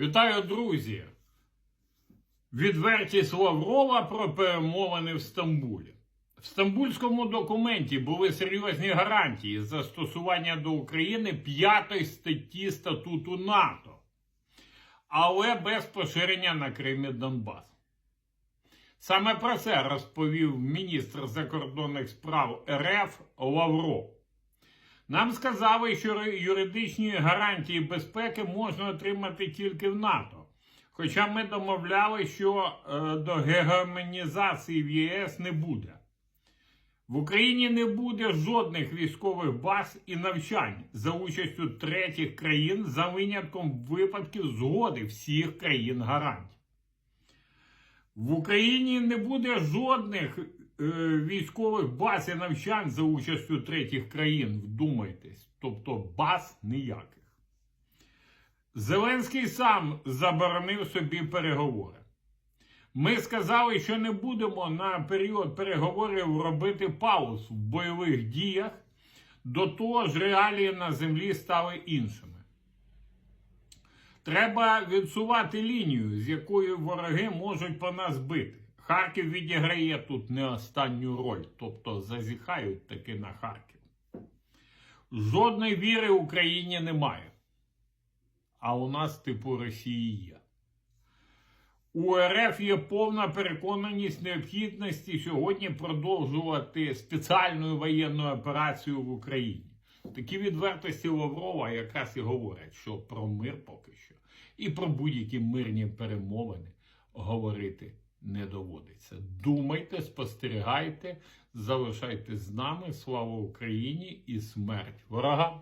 Вітаю, друзі! Відвертість Лаврова про перемовини в Стамбулі. В стамбульському документі були серйозні гарантії застосування до України п'ятої статті статуту НАТО, але без поширення на Крим Донбас. Саме про це розповів міністр закордонних справ РФ Лавров. Нам сказали, що юридичні гарантії безпеки можна отримати тільки в НАТО. Хоча ми домовляли, що е, до гегемонізації в ЄС не буде. В Україні не буде жодних військових баз і навчань за участю третіх країн за винятком випадків згоди всіх країн гарантій. В Україні не буде жодних військових баз і навчань за участю третіх країн, вдумайтесь, тобто баз ніяких. Зеленський сам заборонив собі переговори. Ми сказали, що не будемо на період переговорів робити пауз в бойових діях, до того ж реалії на землі стали іншими. Треба відсувати лінію, з якою вороги можуть по нас бити. Харків відіграє тут не останню роль, тобто зазіхають таки на Харків. Жодної віри Україні немає. А у нас, типу Росії, є. У РФ є повна переконаність необхідності сьогодні продовжувати спеціальну воєнну операцію в Україні. Такі відвертості Лаврова якраз і говорять, що про мир поки що і про будь-які мирні перемовини говорити не доводиться. Думайте, спостерігайте, залишайте з нами. Слава Україні і смерть ворогам!